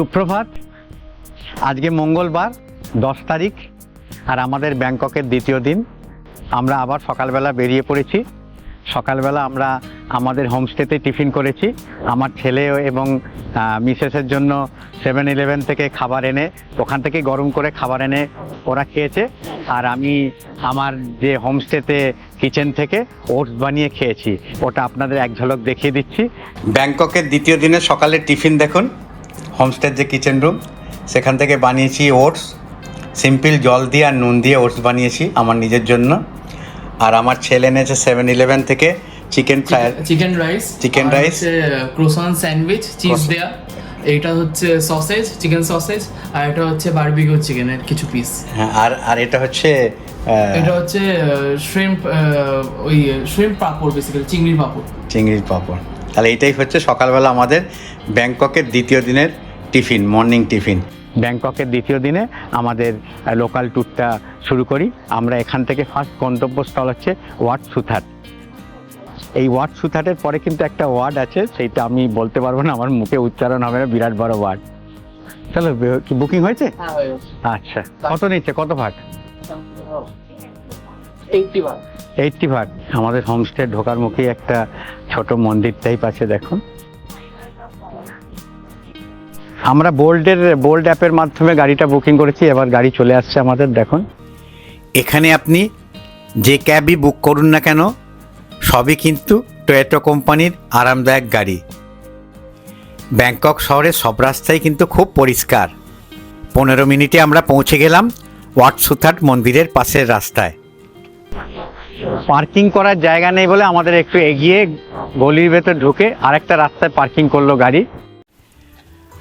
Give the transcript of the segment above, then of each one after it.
সুপ্রভাত। আজকে মঙ্গলবার, দশ তারিখ, আর আমাদের ব্যাংককের দ্বিতীয় দিন। আমরা আবার সকালবেলা বেরিয়ে পড়েছি। সকালবেলা আমরা আমাদের হোমস্টেতে টিফিন করেছি। আমার ছেলে এবং মিসেসের জন্য সেভেন ইলেভেন থেকে খাবার এনে, ওখান থেকে গরম করে খাবার এনে ওরা খেয়েছে। আর আমি আমার যে হোমস্টেতে কিচেন থেকে ওটস বানিয়ে খেয়েছি, ওটা আপনাদের এক ঝলক দেখিয়ে দিচ্ছি। ব্যাংককের দ্বিতীয় দিনের সকালের টিফিন দেখুন। হোমস্টের যে কিচেন রুম সেখান থেকে বানিয়েছি ওটস সিম্পল জল দিয়ে আর নুন দিয়ে ওটস বানিয়েছি আমার নিজের জন্য। আর আমার ছেলে এনেছে সেভেন ইলেভেন থেকে chicken fry chicken rice chicken rice croissant sandwich cheese. দেয়া। এইটা হচ্ছে সসেজ চিকেন সসেজ আর এটা হচ্ছে বারবিকিউ চিকেনের কিছু পিস হ্যাঁ আর আর এটা হচ্ছে এটা হচ্ছে শ্রিম্প ওই শ্রিম্প পাপড় বেসিক্যালি চিংড়ির পাপড়। চিংড়ির পাঁপড়। তাহলে এটাই হচ্ছে সকালবেলা আমাদের ব্যাংককের দ্বিতীয় দিনের টিফিন মর্নিং টিফিন। ব্যাংককের দ্বিতীয় দিনে আমাদের লোকাল ট্যুরটা শুরু করি। আমরা এখান থেকে ফার্স্ট গন্তব্যস্থল হচ্ছে ওয়াট সুথাট। এই ওয়াট সুথাটের পরে কিন্তু একটা ওয়ার্ড আছে সেইটা আমি বলতে পারব না আমার মুখে উচ্চারণ হবে না বিরাট বড় ওয়ার্ড। চলো কি বুকিং হয়েছে? আচ্ছা কত নিচ্ছে কত baht eighty one eighty baht আমাদের হোমস্টে ঢোকার মুখেই একটা ছোট মন্দির টাইপ আছে দেখুন। আমরা বোল্ডের বোল্ড অ্যাপের মাধ্যমে গাড়িটা বুকিং করেছি, এবার গাড়ি চলে আসছে আমাদের, দেখুন। এখানে আপনি যে ক্যাবই বুক করুন না কেন, সবই কিন্তু টয়োটো কোম্পানির আরামদায়ক গাড়ি। ব্যাংকক শহরের সব রাস্তাই কিন্তু খুব পরিষ্কার। পনেরো মিনিটে আমরা পৌঁছে গেলাম ওয়াটসুথাট মন্দিরের পাশের রাস্তায়। পার্কিং করার জায়গা নেই বলে আমাদের একটু এগিয়ে গলির ভেতর ঢুকে আরেকটা রাস্তায় পার্কিং করল গাড়ি।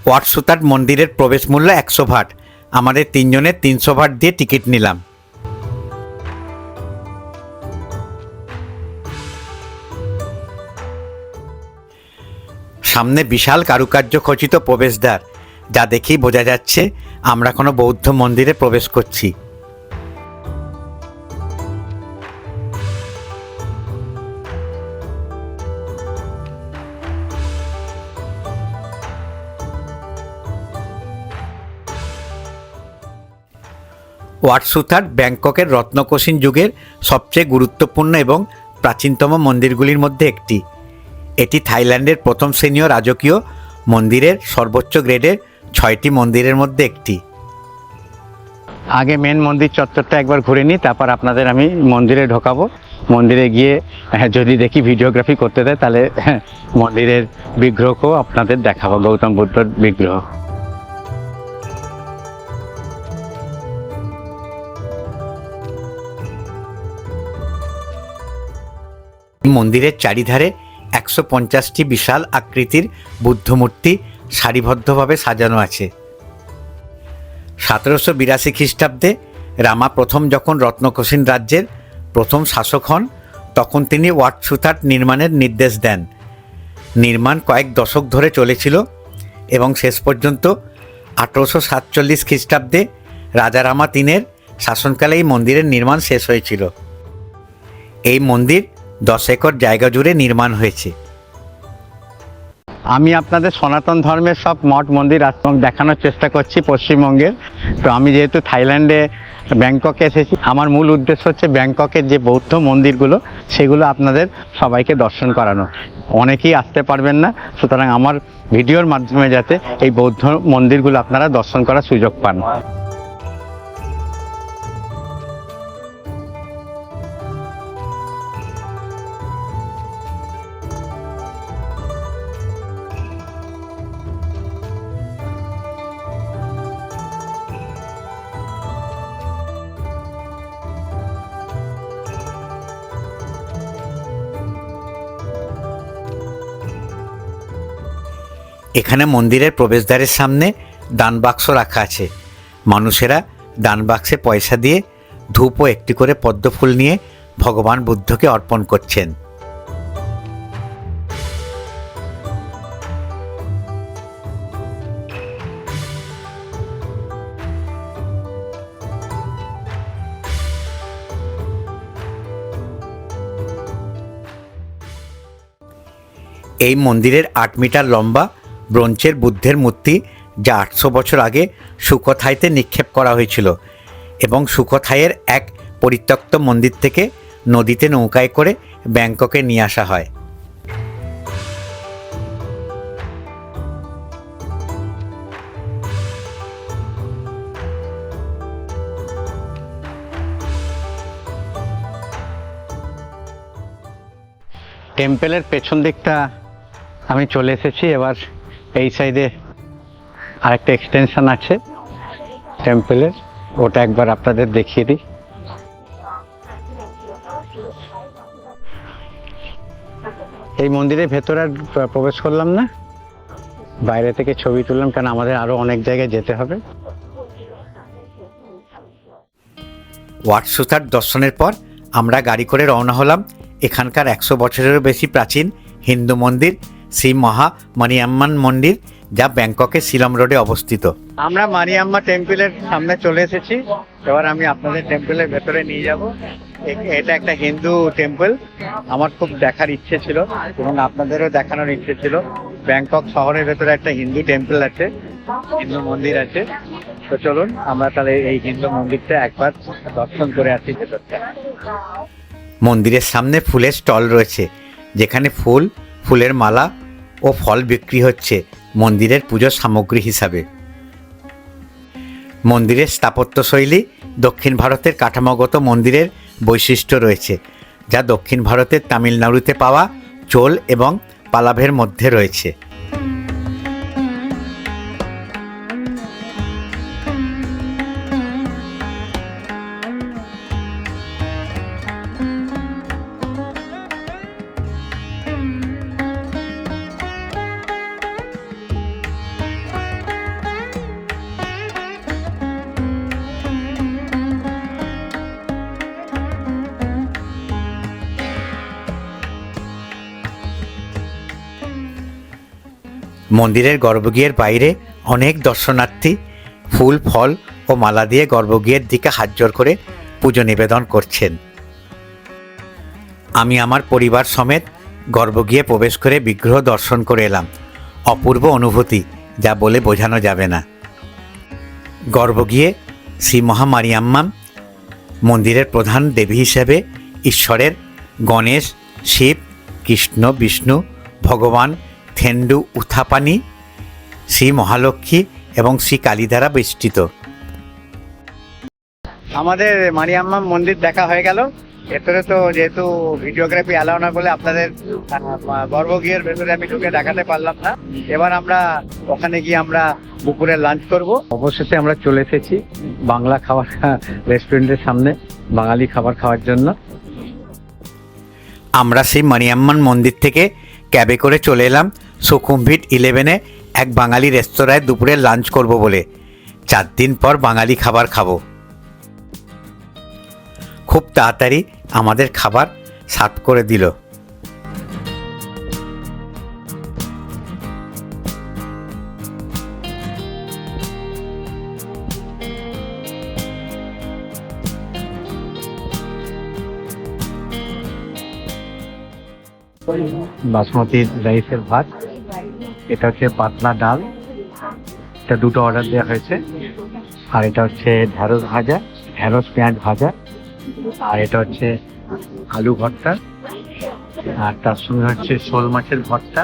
ওয়াটসুতাট মন্দিরের প্রবেশ মূল্য একশো ভাট। আমাদের তিনজনের তিনশো ভাট দিয়ে টিকিট নিলাম। সামনে বিশাল কারুকার্য খচিত প্রবেশদ্বার, যা দেখেই বোঝা যাচ্ছে আমরা কোনো বৌদ্ধ মন্দিরে প্রবেশ করছি। ওয়াটসুথাট ব্যাংককের রত্নকোষিন যুগের সবচেয়ে গুরুত্বপূর্ণ এবং প্রাচীনতম মন্দিরগুলির মধ্যে একটি। এটি থাইল্যান্ডের প্রথম শ্রেণীয় রাজকীয় মন্দিরের সর্বোচ্চ গ্রেডের ছয়টি মন্দিরের মধ্যে একটি। আগে মেন মন্দির চত্বরটা একবার ঘুরে নিই তারপর আপনাদের আমি মন্দিরে ঢোকাবো। মন্দিরে গিয়ে হ্যাঁ, যদি দেখি ভিডিওগ্রাফি করতে দেয় তাহলে হ্যাঁ, মন্দিরের বিগ্রহকেও আপনাদের দেখাবো গৌতম বুদ্ধর বিগ্রহ। মন্দিরের চারিধারে একশো পঞ্চাশটি বিশাল আকৃতির বুদ্ধমূর্তি সারিবদ্ধভাবে সাজানো আছে। সতেরোশো বিরাশি খ্রিস্টাব্দে রামা প্রথম যখন রত্নকোষিন রাজ্যের প্রথম শাসক হন, তখন তিনি ওয়াটসুথাট নির্মাণের নির্দেশ দেন। নির্মাণ কয়েক দশক ধরে চলেছিল এবং শেষ পর্যন্ত আঠেরোশো সাতচল্লিশ খ্রিস্টাব্দে রাজা রামা তিনের শাসনকালে এই মন্দিরের নির্মাণ শেষ হয়েছিল। এই মন্দির দশ একর জায়গা জুড়ে নির্মাণ হয়েছে। আমি আপনাদের সনাতন ধর্মের সব মঠ, মন্দির দেখানোর চেষ্টা করছি পশ্চিমবঙ্গের। তো আমি যেহেতু থাইল্যান্ডে ব্যাংককে এসেছি, আমার মূল উদ্দেশ্য হচ্ছে ব্যাংককের যে বৌদ্ধ মন্দিরগুলো, সেগুলো আপনাদের সবাইকে দর্শন করানো। অনেকেই আসতে পারবেন না, সুতরাং আমার ভিডিওর মাধ্যমে যাতে এই বৌদ্ধ মন্দিরগুলো আপনারা দর্শন করার সুযোগ পান। এখানে মন্দিরের প্রবেশদ্বারের সামনে দান বাক্স রাখা আছে। মানুষেরা দান বাক্সে পয়সা দিয়ে ধূপ ও একটি করে পদ্ম ফুল নিয়ে ভগবান বুদ্ধকে অর্পণ করছেন। এই মন্দিরের আট মিটার লম্বা ব্রোঞ্চের বুদ্ধের মূর্তি যা আটশো বছর আগে সুকথাইতে নিক্ষেপ করা হয়েছিল এবং সুকথাইয়ের এক পরিত্যক্ত মন্দির থেকে নদীতে নৌকায় করে ব্যাংককে নিয়ে আসা হয়। টেম্পেলের পেছন দিকটা আমি চলে এসেছি, এবার এই সাইডে আরেকটা এক্সটেনশন আছে। টেম্পলের ওটা একবার আপনাদের দেখিয়ে দিই। এই মন্দিরের ভেতরে প্রবেশ করলাম না। বাইরে থেকে ছবি তুললাম, কারণ আমাদের আরও অনেক জায়গায় যেতে হবে। ওয়াটসুতার দর্শনের পর আমরা গাড়ি করে রওনা হলাম। এখানকার একশো বছরেরও বেশি প্রাচীন হিন্দু মন্দির। শ্রী মহা মণিয়াম্মান মন্দির যা ব্যাংককের শিলং রোডে অবস্থিত। আমরা মারিয়াম্মা টেম্পলের সামনে চলে এসেছি। এবার আমি আপনাদের টেম্পলের ভেতরে নিয়ে যাব। এটা একটা হিন্দু টেম্পল। আমার খুব দেখার ইচ্ছে ছিল এবং আপনাদেরও দেখানোর ইচ্ছে ছিল। ব্যাংকক শহরের ভেতরে একটা হিন্দু টেম্পল আছে হিন্দু মন্দির আছে। তো চলুন আমরা তাহলে এই হিন্দু মন্দিরটা একবার দর্শন করে আসি ভেতরটা। মন্দিরের সামনে ফুলের স্টল রয়েছে যেখানে ফুল ফুলের মালা ও ফল বিক্রি হচ্ছে মন্দিরের পুজোর সামগ্রী হিসাবে। মন্দিরের স্থাপত্যশৈলী দক্ষিণ ভারতের কাঠামোগত মন্দিরের বৈশিষ্ট্য রয়েছে, যা দক্ষিণ ভারতের তামিলনাড়ুতে পাওয়া চোল এবং পালাভের মধ্যে রয়েছে। মন্দিরের গর্ভগৃহের বাইরে অনেক দর্শনার্থী ফুল, ফল ও মালা দিয়ে গর্ভগৃহের দিকে হাত করে পুজো নিবেদন করছেন। আমি আমার পরিবার সমেত গর্ভগৃহে প্রবেশ করে বিগ্রহ দর্শন করে এলাম। অপূর্ব অনুভূতি, যা বলে বোঝানো যাবে না। গর্ভগৃহে শ্রী মহামারিয়াম্মাম মন্দিরের প্রধান দেবী হিসেবে ঈশ্বরের গণেশ, শিব, কৃষ্ণ, বিষ্ণু, ভগবান থেন্ডু উথাপানি শ্রী মহালক্ষ্মী এবং শ্রী কালী দ্বারা বেষ্টিত। আমাদের মারিয়াম্মা মন্দির দেখা হয়ে গেল। ভেতরে তো যেহেতু ভিডিওগ্রাফি অ্যালাউ না বলে আপনাদের গর্ভগৃহের ভেতরে আমি ঢুকে দেখাতে পারলাম না। এবার আমরা ওখানে গিয়ে আমরা দুপুরে লাঞ্চ করব। অবশেষে আমরা চলে এসেছি বাংলা খাবার রেস্টুরেন্টের সামনে বাঙালি খাবার খাওয়ার জন্য। আমরা সেই মারিয়াম্মান মন্দির থেকে ক্যাবে করে চলে এলাম। সুকুম্ভিট ইলেভেনে এক বাঙালি রেস্তোরাঁয় দুপুরে লাঞ্চ করব বলে। চার দিন পর বাঙালি খাবার খাব। খুব তাড়াতাড়ি আমাদের খাবার সাত করে দিল। বাসমতি রাইসের ভাত। এটা হচ্ছে পাতলা ডাল। এটা দুটো অর্ডার দেওয়া হয়েছে। আর এটা হচ্ছে ঢ্যাঁড়স ভাজা ঢ্যাঁড়স পেঁয়াজ ভাজা। আর এটা হচ্ছে আলু ভর্তা। আর তার সঙ্গে হচ্ছে শোল মাছের ভর্তা।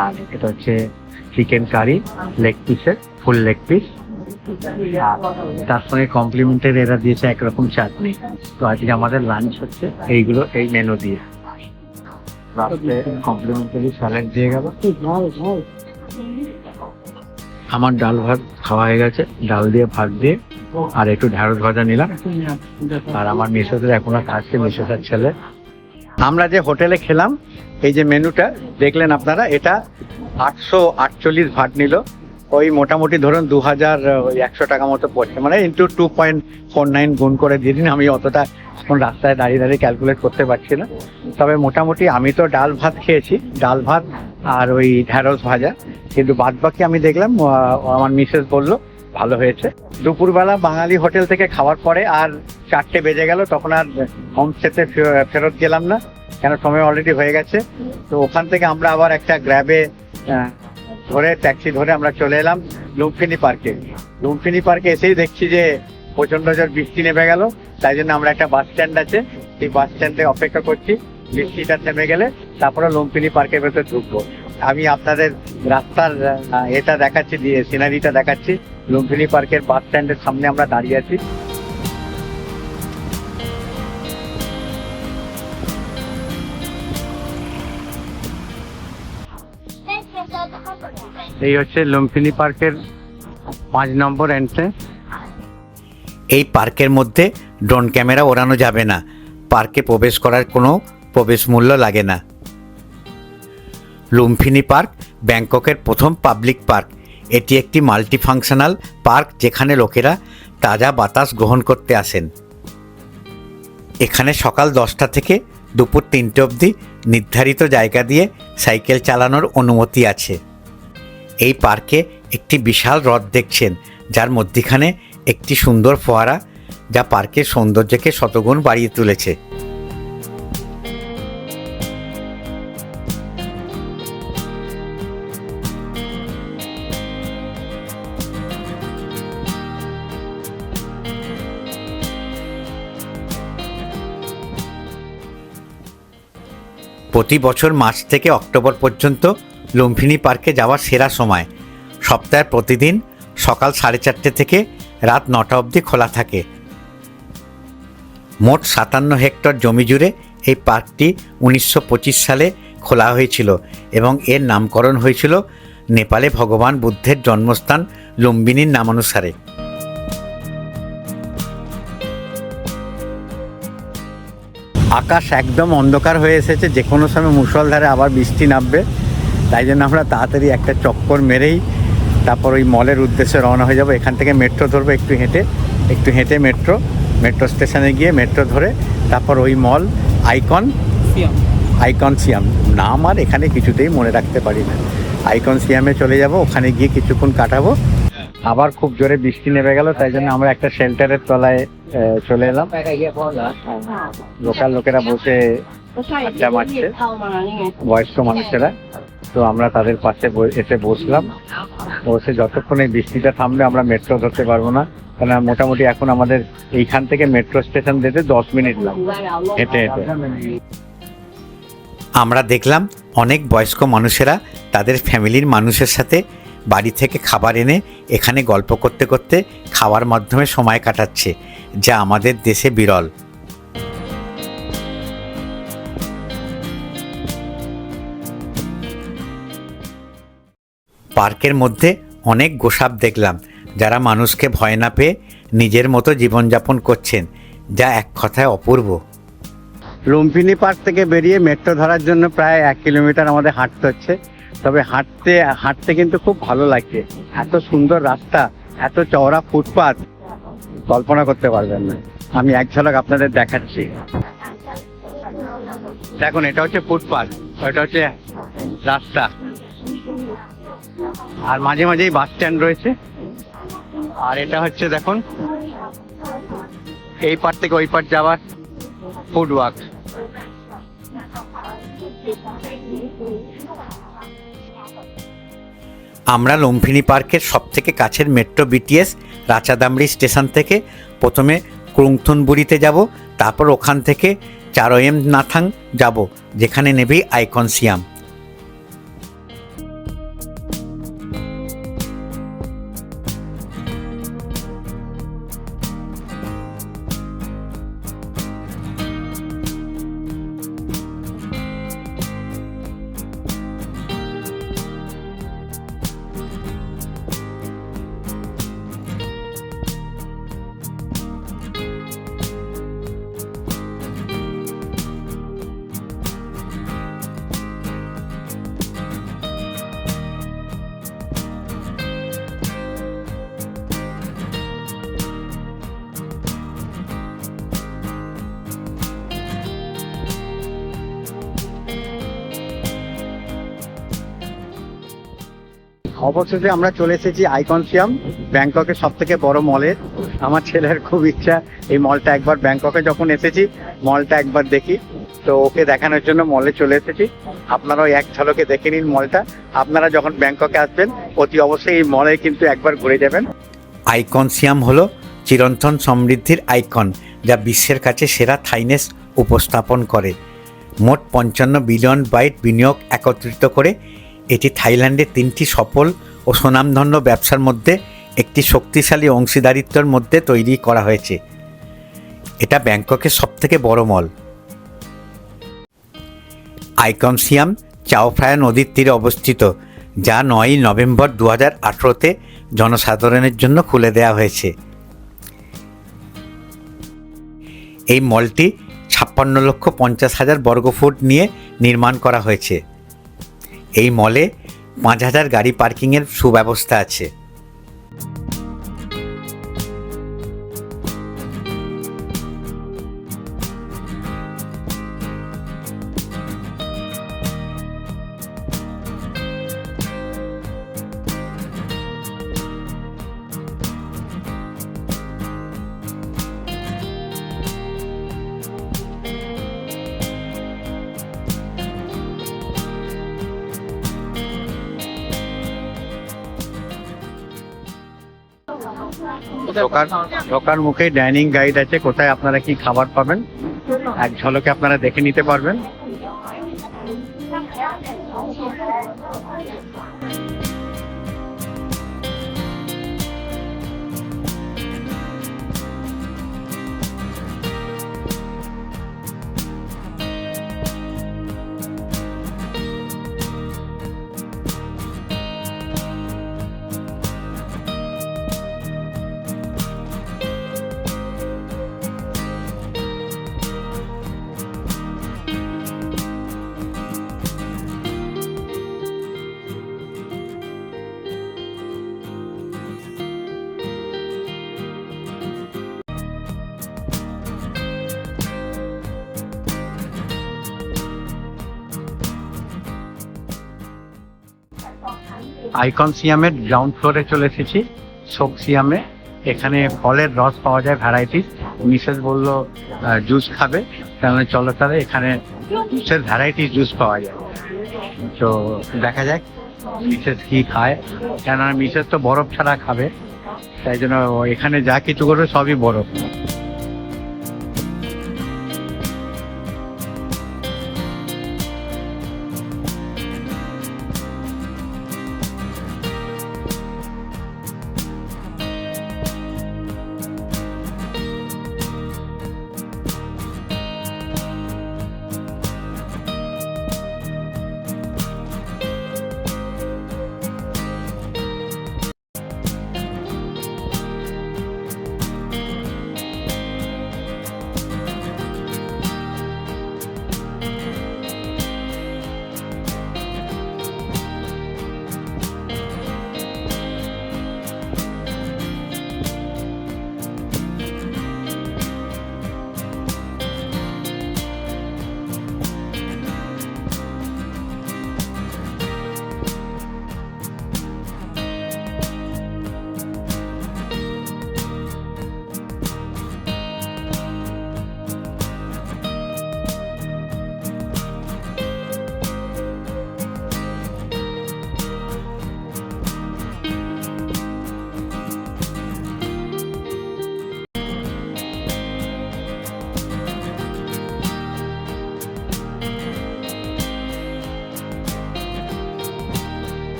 আর এটা হচ্ছে চিকেন কারি লেগ পিসের ফুল লেগ পিস তার সঙ্গে কমপ্লিমেন্টারি এরা দিয়েছে একরকম চাটনি। তো আজকে আমাদের লাঞ্চ হচ্ছে এইগুলো, এই মেনু দিয়ে। কমপ্লিমেন্টারি স্যালাড দিয়ে গেল। আমার ডাল ভাত খাওয়া হয়ে গেছে। ডাল দিয়ে ভাত দিয়ে আর একটু ঢ্যাঁড়স ভাজা নিলাম। আর আমার মিসেসের এখনও আসছে মিসেসের ছেলে। আমরা যে হোটেলে খেলাম, এই যে মেনুটা, দেখলেন আপনারা, এটা আটশো আটচল্লিশ ভাট নিল। ওই মোটামুটি ধরুন দু হাজার একশো টাকা মতো পড়ছে। মানে into two point four nine গুণ করে দিয়ে দিন, আমি অতটা এখন রাস্তায় দাঁড়িয়ে দাঁড়িয়ে ক্যালকুলেট করতে পারছি না। তবে মোটামুটি আমি তো ডাল ভাত খেয়েছি, ডাল ভাত আর ওই ঢ্যাঁড়স ভাজা। কিন্তু বাদ বাকি আমি দেখলাম আমার মিসেস বলল, ভালো হয়েছে। দুপুরবেলা বাঙালি হোটেল থেকে খাওয়ার পরে আর চারটে বেজে গেল, তখন আর হোমস্টেতে ফেরত গেলাম না। কেন, সময় অলরেডি হয়ে গেছে। তো ওখান থেকে আমরা আবার একটা গ্র্যাবে ধরে ট্যাক্সি ধরে আমরা চলে এলাম লুম্ফিনী পার্কে লুম্ফিনী পার্কে এসেই দেখছি যে প্রচণ্ড জোর বৃষ্টি নেমে গেল। তাই জন্য আমরা একটা বাস স্ট্যান্ড আছে। সেই বাস স্ট্যান্ডে অপেক্ষা করছি। বৃষ্টিটা থেমে গেলে তারপরে লুম্ফিনী পার্কের ভেতর ঢুকবো। আমি আপনাদের রাস্তার এটা দেখাচ্ছি, দিয়ে সিনারিটা দেখাচ্ছি। লুম্ফিনী পার্কের বাস স্ট্যান্ডের সামনে আমরা দাঁড়িয়ে আছি। এই হচ্ছে লুম্ফিনী পার্কের পাঁচ নম্বর এন্ট্রেন্স এই পার্কের মধ্যে ড্রোন ক্যামেরা ওড়ানো যাবে না। পার্কে প্রবেশ করার কোনো প্রবেশ মূল্য লাগে না। লুম্ফিনী পার্ক ব্যাংককের প্রথম পাবলিক পার্ক এটি একটি মাল্টিফাংশনাল পার্ক যেখানে লোকেরা তাজা বাতাস গ্রহণ করতে আসেন। এখানে সকাল দশটা থেকে দুপুর তিনটে অবধি নির্ধারিত জায়গা দিয়ে সাইকেল চালানোর অনুমতি আছে। এই পার্কে একটি বিশাল হ্রদ দেখছেন, যার মধ্যিখানে একটি সুন্দর ফোয়ারা যা পার্কের সৌন্দর্যকে শতগুণ বাড়িয়ে তুলেছে। প্রতি বছর মার্চ থেকে অক্টোবর পর্যন্ত লুম্ফিনী পার্কে যাওয়ার সেরা সময়। সপ্তাহের প্রতিদিন সকাল সাড়ে চারটে থেকে রাত নটা অবধি খোলা থাকে। মোট সাতান্ন হেক্টর জমি জুড়ে এই পার্কটি উনিশশো পঁচিশ সালে খোলা হয়েছিল এবং এর নামকরণ হয়েছিল নেপালে ভগবান বুদ্ধের জন্মস্থান লুম্বিনীর নামানুসারে। আকাশ একদম অন্ধকার হয়ে এসেছে যে কোনো সময় মুষলধারে আবার বৃষ্টি নামবে। তাই জন্য আমরা তাড়াতাড়ি একটা চক্কর মেরেই তারপর ওই মলের উদ্দেশ্যে রওনা হয়ে যাব। এখান থেকে মেট্রো ধরবো একটু হেঁটে একটু হেঁটে মেট্রো মেট্রো স্টেশনে গিয়ে মেট্রো ধরে তারপর ওই মল আইকন আইকন সিয়াম। নাম আর এখানে কিছুতেই মনে রাখতে পারি না। আইকন সিয়ামে চলে যাব ওখানে গিয়ে কিছুক্ষণ কাটাবো। আবার খুব জোরে বৃষ্টি নেমে গেল তাই জন্য আমরা একটা শেল্টারের তলায় চলে এলাম। লোকাল লোকেরা বসে আড্ডা মারছে। বয়স্ক মানুষেরা। তো আমরা তাদের পাশে ব- এসে বসলাম। বসে যতক্ষণ এই বৃষ্টিটা থামবে আমরা মেট্রো ধরতে পারব না। কারণ মোটামুটি এখন আমাদের এইখান থেকে মেট্রো স্টেশন যেতে দশ মিনিট লাগবে। হেঁটে হেঁটে। আমরা দেখলাম অনেক বয়স্ক মানুষেরা তাদের ফ্যামিলির মানুষের সাথে বাড়ি থেকে খাবার এনে এখানে গল্প করতে করতে খাওয়ার মাধ্যমে সময় কাটাচ্ছে যা আমাদের দেশে বিরল। পার্কের মধ্যে অনেক গোসাপ দেখলাম, যারা মানুষকে ভয় না পেয়ে নিজের মতো জীবনযাপন করছেন, যা এক কথায় অপূর্ব। লুম্পিনি পার্ক থেকে বেরিয়ে মেট্রো ধরার জন্য প্রায় এক কিলোমিটার আমাদের হাঁটতে হচ্ছে। তবে হাঁটতে হাঁটতে কিন্তু খুব ভালো লাগছে। এত সুন্দর রাস্তা, এত চওড়া ফুটপাথ কল্পনা করতে পারবেন না। আমি এক ঝলক আপনাদের দেখাচ্ছি। দেখুন, এটা হচ্ছে ফুটপাথ এটা হচ্ছে রাস্তা। আর মাঝে মাঝেই বাস স্ট্যান্ড রয়েছে। আর এটা হচ্ছে দেখুন, এই পার থেকে ওই পার যাওয়ার ফুড ওয়াক আমরা লুম্ফিনী পার্কের সবথেকে কাছের মেট্রো বিটিএস রাচাদামড়ি স্টেশন থেকে প্রথমে ক্রুংথুনবুড়িতে যাব, তারপর ওখান থেকে চারোয়েম নাথাং যাব, যেখানে নেবে আইকন অবশেষে আমরা চলে এসেছি আইকনসিয়াম, ব্যাংককের সব থেকে বড় মলে। আমার ছেলের খুব ইচ্ছা এই মলটা একবার ব্যাংককে যখন এসেছি, মলটা একবার দেখি। তো ওকে দেখানোর জন্য মলে চলে এসেছি। আপনারাও এক ঝলকে দেখে নিন মলটা। আপনারা যখন ব্যাংককে আসবেন, অতি অবশ্যই এই মলে কিন্তু একবার ঘুরে যাবেন। আইকনসিয়াম হলো চিরন্তন সমৃদ্ধির আইকন, যা বিশ্বের কাছে সেরা থাইনেস উপস্থাপন করে। মোট পঞ্চান্ন বিলিয়ন বাইট বিনিয়োগ একত্রিত করে এটি থাইল্যান্ডের তিনটি সফল ও সুনামধন্য ব্যবসার মধ্যে একটি শক্তিশালী অংশীদারিত্বের মধ্যে তৈরি করা হয়েছে। এটা ব্যাংককের সবথেকে বড় মল। আইকনসিয়াম চাওফ্রায়া নদীর তীরে অবস্থিত, যা নয়ই নভেম্বর দু হাজার আঠেরোতে জনসাধারণের জন্য খুলে দেওয়া হয়েছে। এই মলটি ছাপ্পান্ন লক্ষ পঞ্চাশ হাজার বর্গফুট নিয়ে নির্মাণ করা হয়েছে। এই মলে পাঁচ হাজার গাড়ি পার্কিংয়ের সুব্যবস্থা আছে। ঢোকার মুখে ডাইনিং গাইড আছে। কোথায় আপনারা কি খাবার পাবেন? এক ঝলকে আপনারা দেখে নিতে পারবেন। আইকন সিয়ামের গ্রাউন্ড ফ্লোরে চলে এসেছি। শোক সিয়ামে। এখানে ফলের রস পাওয়া যায় ভ্যারাইটিস মিসেস বলল জুস খাবে। তাহলে চলো তাহলে এখানে জুসের ভ্যারাইটিস জুস পাওয়া যায়। তো দেখা যাক মিসেস কি খায়। কেননা মিসেস তো বরফ ছাড়া খাবে। তাই জন্য এখানে যা কিছু করবে সবই বরফ।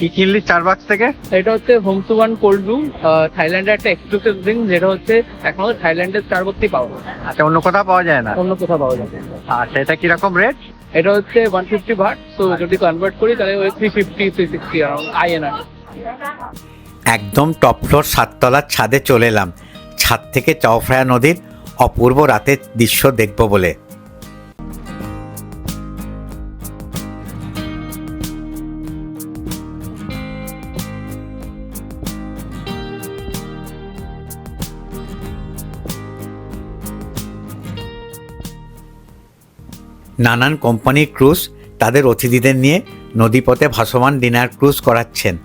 কি কিনলি চার বাক্স থেকে? এটা হচ্ছে home to one cold blue থাইল্যান্ডের একটা এক্সক্লুসিভ ড্রিঙ্ক যেটা হচ্ছে এখন থাইল্যান্ডের স্টারবক্সই পাওয়া যায়। আচ্ছা অন্য কোথাও পাওয়া যায় না? অন্য কোথাও পাওয়া যায়। আচ্ছা এটা কীরকম রেট এটা হচ্ছে ওয়ান ফিফটি ভাট সো যদি কনভার্ট করি তাহলে ওই three fifty three sixty INR একদম টপ ফ্লোর সাততলার ছাদে চলে এলাম। ছাদ থেকে চৌফ্রায়া নদীর অপূর্ব রাতের দৃশ্য দেখব বলে। নানান কোম্পানির ক্রুজ তাদের অতিথিদের নিয়ে নদীপথে ভাসমান ডিনার ক্রুজ করাচ্ছেন।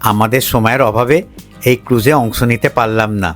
আমাদের সময়ের অভাবে এই ক্রুজে অংশ নিতে পারলাম না।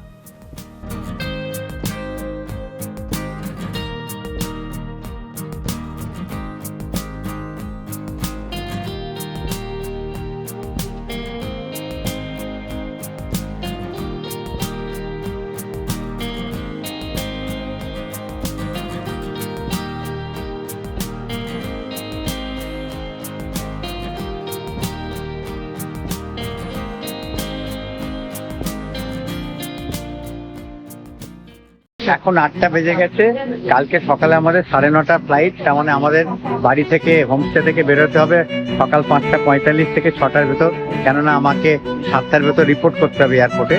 এখন আটটা বেজে গেছে। কালকে সকালে আমাদের সাড়ে নটা ফ্লাইট তার মানে আমাদের বাড়ি থেকে হোমস্টে থেকে বেরোতে হবে সকাল পাঁচটা পঁয়তাল্লিশ থেকে ছটার ভেতর। কেননা আমাকে সাতটার ভেতর রিপোর্ট করতে হবে এয়ারপোর্টে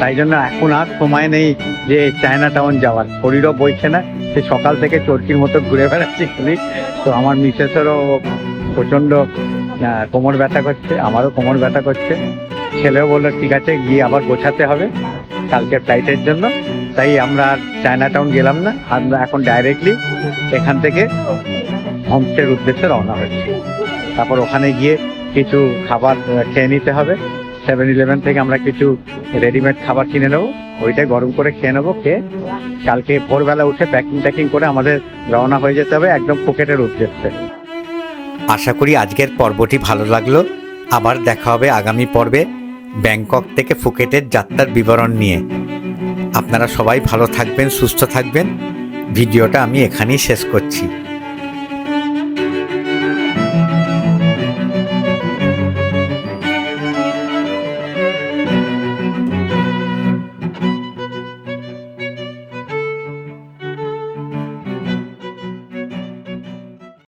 তাই জন্য এখন আর সময় নেই যে চায়না টাউন যাওয়ার। শরীরও বইছে না। সে সকাল থেকে চরকির মতো ঘুরে বেড়াচ্ছি খালি তো আমার মিসেসেরও প্রচণ্ড কোমর ব্যথা করছে, আমারও কোমর ব্যথা করছে। ছেলেও বলল, ঠিক আছে, গিয়ে আবার গোছাতে হবে। কালকে ফ্লাইটের জন্য। তাই আমরা চায়না টাউন গেলাম না। আমরা এখন ডাইরেক্টলি এখান থেকে হোমস্টের উদ্দেশ্যে রওনা হয়েছি। তারপর ওখানে গিয়ে কিছু খাবার খেয়ে নিতে হবে। সেভেন ইলেভেন থেকে আমরা কিছু রেডিমেড খাবার কিনে নেব। ওইটাই গরম করে খেয়ে নেব, খেয়ে কালকে ভোরবেলা উঠে প্যাকিং ট্যাকিং করে আমাদের রওনা হয়ে যেতে হবে একদম পকেটের উদ্দেশ্যে। আশা করি আজকের পর্বটি ভালো লাগল। আবার দেখা হবে আগামী পর্বে। ব্যাংকক থেকে ফুকেটের যাত্রার বিবরণ নিয়ে। আপনারা সবাই ভালো থাকবেন, সুস্থ থাকবেন। ভিডিওটা আমি এখানেই শেষ করছি।